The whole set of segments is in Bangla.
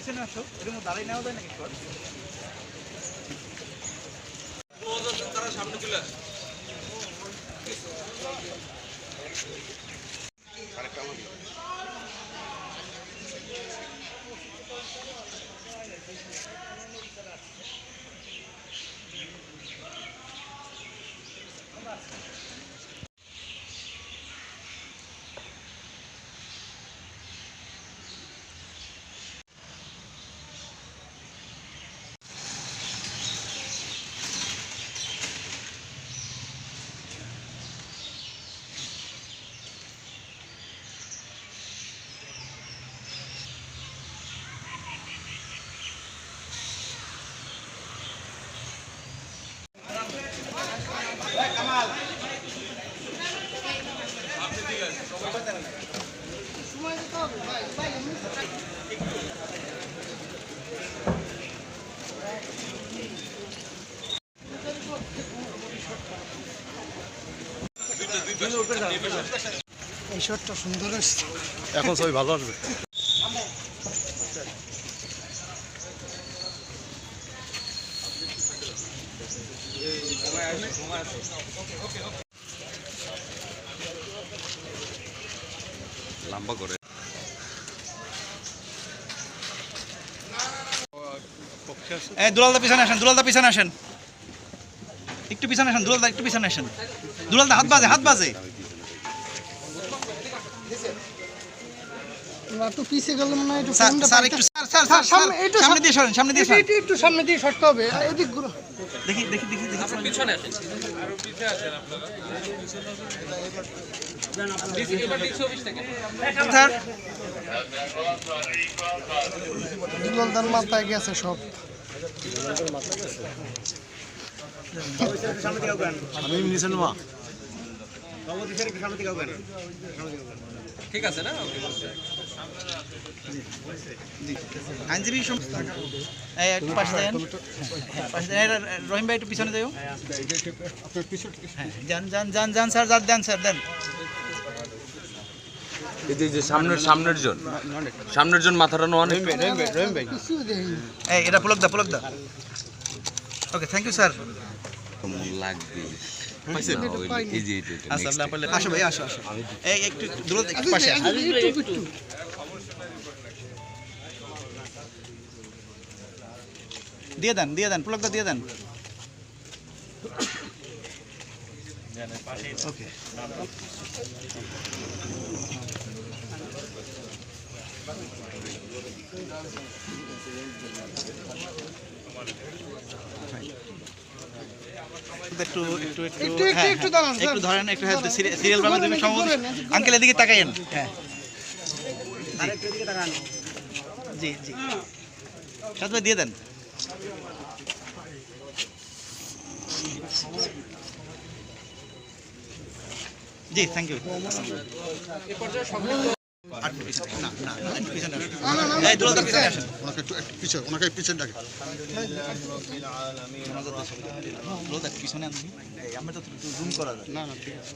পিছনে আসো এর মধ্যে দাঁড়িয়ে নেওয়া যায় নাকি করে তারা সামনে শট এই শটটা সুন্দর এখন সবাই ভালো আসবে। লম্বা করে দুলালদা পিছনে আসেন দুলালদা পিছনে আসেন। একটু পিছনে আসেন দুলালদা একটু পিছনে আসেন। দুলালদা হাত বাজে হাত বাজে। তো পিছে গেলে একটু স্যার স্যার একটু স্যার স্যার স্যার, স্যার সামনে- দিয়ে সরেন সামনে দিয়ে একটু সামনে দিয়ে সরতে হবে। এদিক দেখি দেখি দেখি দেখি। স্যার দুলালদার মাথায় গেছে সব। আমি নিছেন মা। আইনজীবী সম- এই একটু পাশে দেন পাশে রহিম ভাই একটু পিছনে হ্যাঁ যান যান যান যান স্যার যান দেন স্যার দেন যে- সামনের সামনের জন সামনের জন মাথাটা নোয়ান কিছু এটা পুলক দা পুলক দা ওকে থ্যাংক ইউ স্যার লাগবে আসো ভাই আসো আসো একটু দূরে আচ্ছা, পাশে দিয়ে দেন দিয়ে দেন পুলক দিয়ে দেন ওকে একটু একটু একটু হ্যাঁ, একটু হ্যাঁ, একটু ধরেন একটু হ্যাঁ সিরিয়াল ভাবে তুমি আঙ্কেল এদিকে তাকাইন হ্যাঁ। জি জি। সাথে দিয়ে দেন জি থ্যাংক ইউ একটু পিছনে না না না একটু পিছনে আসুন না, না, না, এই দুলাদার পিছনে আসেন ওনাকে একটু একটু পিছনে ওনাকে পিছনে ডাকে দুলাদার পিছনে আনবি এই আমরা তো জুম করা যায় না না ঠিক আছে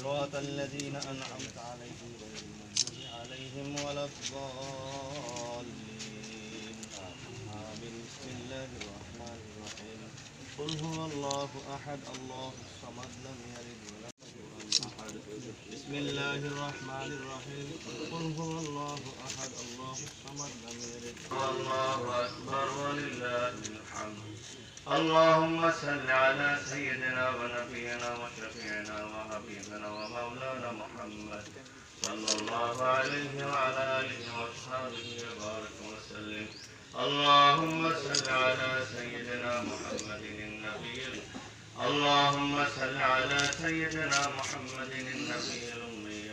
صراط الذين أنعمت عليهم غير المغضوب عليهم ولا الضالين آمين بسم الله الرحمن الرحيم قل هو الله أحد الله الصمد لم يلد ولم بسم الله الرحمن الرحيم. قل هو الله أحد الله الصمد لم يلد. الله أكبر ولله الحمد. اللهم صل على سيدنا ونبينا وشفيعنا وحبيبنا ومولانا محمد صلى الله عليه وعلى آله وأصحابه وبارك وسلم. اللهم صل على سيدنا محمد النبي اللهم صل على سيدنا محمد النبي الأمي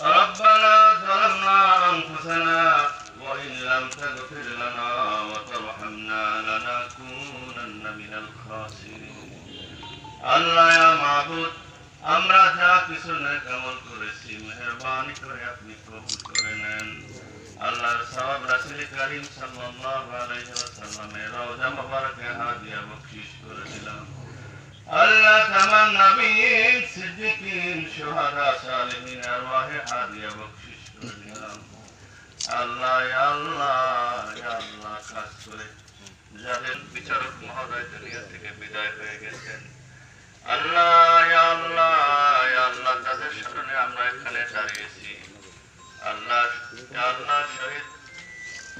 ربنا ظلمنا أنفسنا وإن لم تغفر لنا وترحمنا لنكونن من الخاسرين. الله করিম সাল্লাল্লাহু বিচারক মহোদয় থেকে বিদায় হয়ে গেছেন। আল্লাহ তাদের আমরা এখানে আল্লাহ শহীদ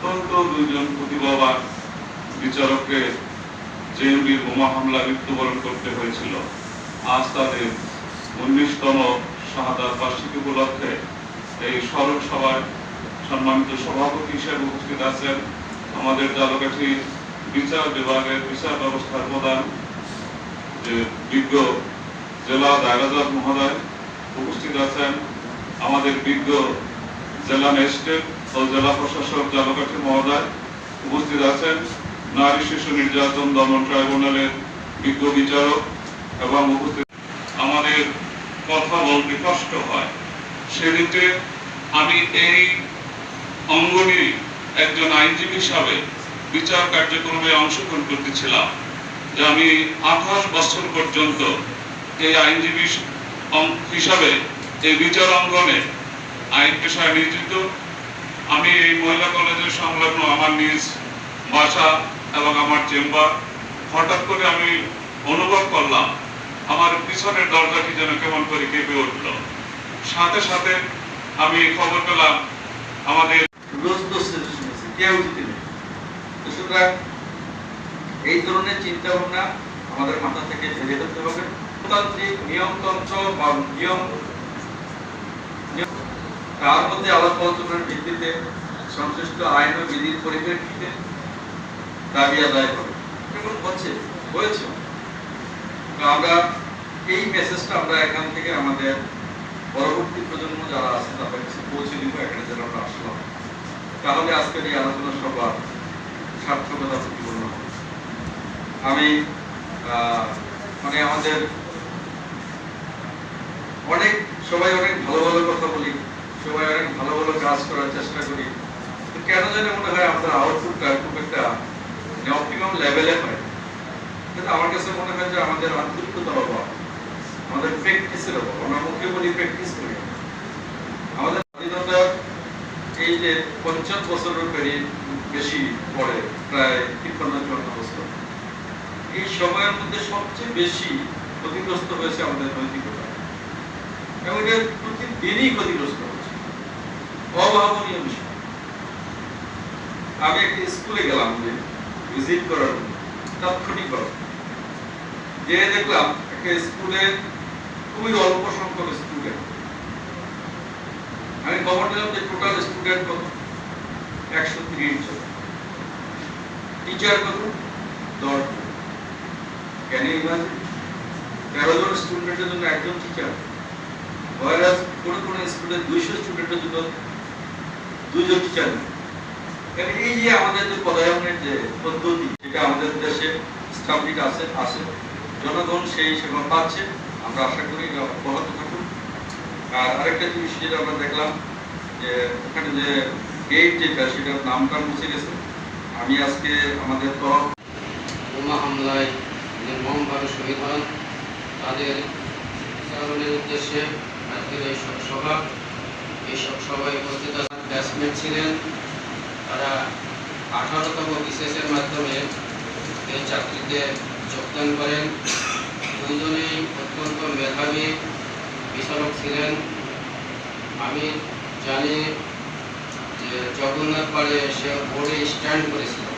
অত্যন্ত দুইজন প্রতিভাবান বিচারককে জেএমবির বোমা হামলা মৃত্যুবরণ করতে হয়েছিল। আজ তাদের উনিশতম শাহাদাত বার্ষিকী উপলক্ষে এই স্মরণ সভায় সম্মানিত সভাপতি হিসেবে উপস্থিত আছেন আমাদের জালকাঠি বিচার বিভাগের বিচার ব্যবস্থার প্রধান, যে বিজ্ঞ জেলা দায়রাজার মহোদয় উপস্থিত আছেন। আমাদের বিজ্ঞ জেলা ম্যাজিস্ট্রেট জেলা প্রশাসক জালকাঠি মহোদয় উপস্থিত আছেন। নারী শিশু নির্যাতন দমন ট্রাইব্যুনালের বিজ্ঞ বিচারক এবং উপস্থিত আমাদের কথা বলতে কষ্ট হয়। সেদিকে আমি এই অঙ্গনে একজন আইনজীবী হিসাবে বিচার কার্যক্রমে অংশগ্রহণ করতেছিলাম, যে আমি আঠাশ বছর পর্যন্ত এই আইনজীবী হিসাবে এই বিচার অঙ্গনে আইন পেশায় নিয়োজিত। আমি এই মহিলা কলেজের সংলগ্ন আমার নিজ বাসা এবং আমার চেম্বার। হঠাৎ করে আমি অনুভব করলাম, আমার পিছনের দরজাটি যেন কেমন করে কেঁপে উঠল। সাথে সাথে আমি খবর পেলাম, আমাদের এই ধরনের চিন্তা ভাবনা আমাদের মাথা থেকে ফেলে ফেলতে হবে। নিয়মতন্ত্র বা নিয়ম- তার মধ্যে আলাপ আলোচনার ভিত্তিতে সংশ্লিষ্ট আইন ও বিধির পরিপ্রেক্ষিতে দাবি আদায় করে। এমন হচ্ছে, হয়েছে। আমরা এই মেসেজটা আমরা এখান থেকে আমাদের পরবর্তী প্রজন্ম যারা আছে, তাদের কাছে পৌঁছে দিব, এখানে যেন আমরা আসলাম। তাহলে আজকের এই আলোচনা সভা সার্থকতা প্রতিপন্ন হবে। আমি মানে আমাদের অনেক, সবাই অনেক ভালো ভালো কথা বলি। সবাই অনেক ভালো ভালো কাজ করার চেষ্টা করি। কেন জানি মনে হয় আমাদের আউটপুটটা খুব একটা অপটিমাম লেভেলে হয়। কিন্তু আমার কাছে মনে হয় যে আমাদের আন্তরিকতার অভাব, আমাদের প্র্যাকটিসের অভাব, আমরা মুখে বলি প্র্যাকটিস করি। আমাদের স্বাধীনতার এই যে পঞ্চাশ বছরের পেরিয়ে বেশি পরে প্রায় তিপ্পান্ন, চুয়ান্ন বছর। এই সময়ের মধ্যে সবচেয়ে বেশি ক্ষতিগ্রস্ত হয়েছে আমাদের নৈতিকতা। এবং এটা প্রতিদিনই ক্ষতিগ্রস্ত অভাবনীয় বিষয় আমি একটা স্কুলে গেলাম যে ভিজিট করার জন্য তাৎক্ষণিকভাবে যে দেখলাম একটা স্কুলে খুবই অল্প সংখ্যক স্টুডেন্ট আমি খবর নিলাম যে টোটাল স্টুডেন্ট কত? একশো তিরিশ জন। টিচার কত? দশ ক্যান ইমাজিন তেরো জন স্টুডেন্টের জন্য একজন টিচার ওয়ারাস কোন কোন স্কুলে দুইশো স্টুডেন্টের জন্য দুইজন টিচার এই যে আমাদের যে পদায়নের যে পদ্ধতি, যেটা আমাদের দেশে স্টাবলিট আছে আছে, জনগণ সেই সেবা পাচ্ছে, আমরা আশা করি এটা অব্যাহত থাকুক। আর আরেকটা জিনিস যেটা আমরা দেখলাম, যে ওখানে যে গেট যেটা, সেটার নামটা মুছে গেছে। আমি আজকে আমাদের তরফ বোমা হামলায় নির্মমভাবে শহীদ হন। তাদের উদ্দেশ্যে আজকের এই শোক সভা এই শোক সভায় উপস্থিত ব্যাটসম্যান ছিলেন। তারা আঠারোতম বিশেষের মাধ্যমে এই চাকরিতে যোগদান করেন। দুজনেই অত্যন্ত মেধাবী বিচারক ছিলেন। আমি জানি যে জগন্নাথ পাড়ে সে বোর্ডে স্ট্যান্ড করেছিল।